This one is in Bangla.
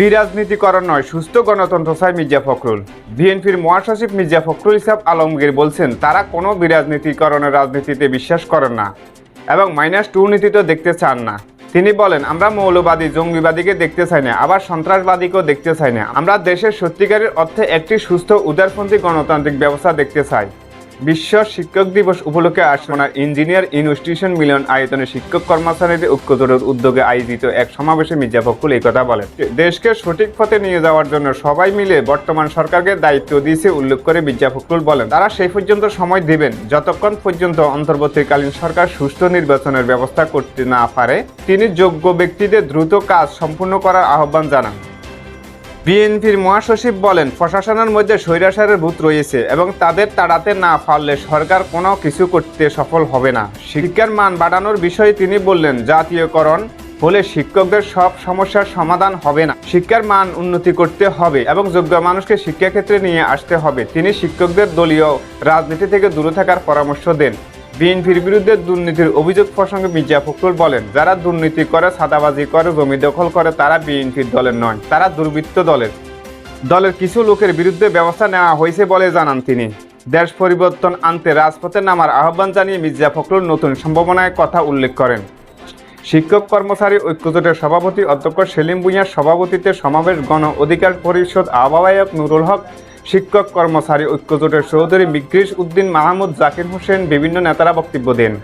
বিরাজনীতিকরণ নয়, সুস্থ গণতন্ত্র, চাই মির্জা ফখরুল। বিএনপির মহাসচিব মির্জা ফখরুল ইসলাম আলমগীর বলছেন, তারা কোনো বিরাজনীতিকরণের রাজনীতিতে বিশ্বাস করেন না এবং মাইনাস টু নীতিতেও দেখতে চান না। তিনি বলেন, আমরা মৌলবাদী, জঙ্গিবাদীকে দেখতে চাই না, আবার সন্ত্রাসবাদীকেও দেখতে চাই না। আমরা দেশের সত্যিকারের অর্থে একটি সুস্থ, উদারপন্থী গণতান্ত্রিক ব্যবস্থা দেখতে চাই। বিশ্ব শিক্ষক দিবস উপলক্ষে আসমনার ইঞ্জিনিয়ার ইনস্টিটিউশন মিলন আয়তনে শিক্ষক কর্মচারীদের ঐক্যজোটের উদ্যোগে আয়োজিত এক সমাবেশে মির্জা ফখরুল এই কথা বলেন। দেশকে সঠিক পথে নিয়ে যাওয়ার জন্য সবাই মিলে বর্তমান সরকারকে দায়িত্ব দিয়েছে উল্লেখ করে মির্জা ফখরুল বলেন। তারা সেই পর্যন্ত সময় দিবেন, যতক্ষণ পর্যন্ত অন্তর্বর্তীকালীন সরকার সুষ্ঠু নির্বাচনের ব্যবস্থা করতে না পারে, তিনি যোগ্য ব্যক্তিদের দ্রুত কাজ সম্পূর্ণ করার আহ্বান জানান। বিএনপির মহাসচিব বলেন, প্রশাসনের মধ্যে স্বৈরাচারের ভূত রয়েছে এবং তাদের তাড়াতে না পারলে সরকার কোনো কিছু করতে সফল হবে না। শিক্ষার মান বাড়ানোর বিষয়ে তিনি বললেন, জাতীয়করণ হলে শিক্ষকদের সব সমস্যার সমাধান হবে না। শিক্ষার মান উন্নতি করতে হবে এবং যোগ্য মানুষকে শিক্ষাক্ষেত্রে নিয়ে আসতে হবে। তিনি শিক্ষকদের দলীয় রাজনীতি থেকে দূরে থাকার পরামর্শ দেন। বিএনপির বিরুদ্ধে দুর্নীতির অভিযোগ প্রসঙ্গে মির্জা ফখরুল বলেন, যারা দুর্নীতি করে, সাদাবাজি করে, জমি দখল করে, তারা বিএনপির দলের নয়, তারা দুর্বৃত্ত দলের। দলের কিছু লোকের বিরুদ্ধে ব্যবস্থা নেওয়া হয়েছে বলে জানান তিনি। দেশ পরিবর্তন আনতে রাজপথে নামার আহ্বান জানিয়ে মির্জা ফখরুল নতুন সম্ভাবনায় কথা উল্লেখ করেন। শিক্ষক, কর্মচারী, ঐক্যজোটের সভাপতি অধ্যক্ষ সেলিম ভুঁইয়ার সভাপতিত্বে সমাবেশ গণ অধিকার পরিষদ আহ্বায়ক নুরুল হক শিক্ষক কর্মচারী ঐক্যজোটের চৌধুরী বিক্রিশ উদ্দিন মাহমুদ জাকির হোসেন বিভিন্ন নেতারা বক্তব্য দেন।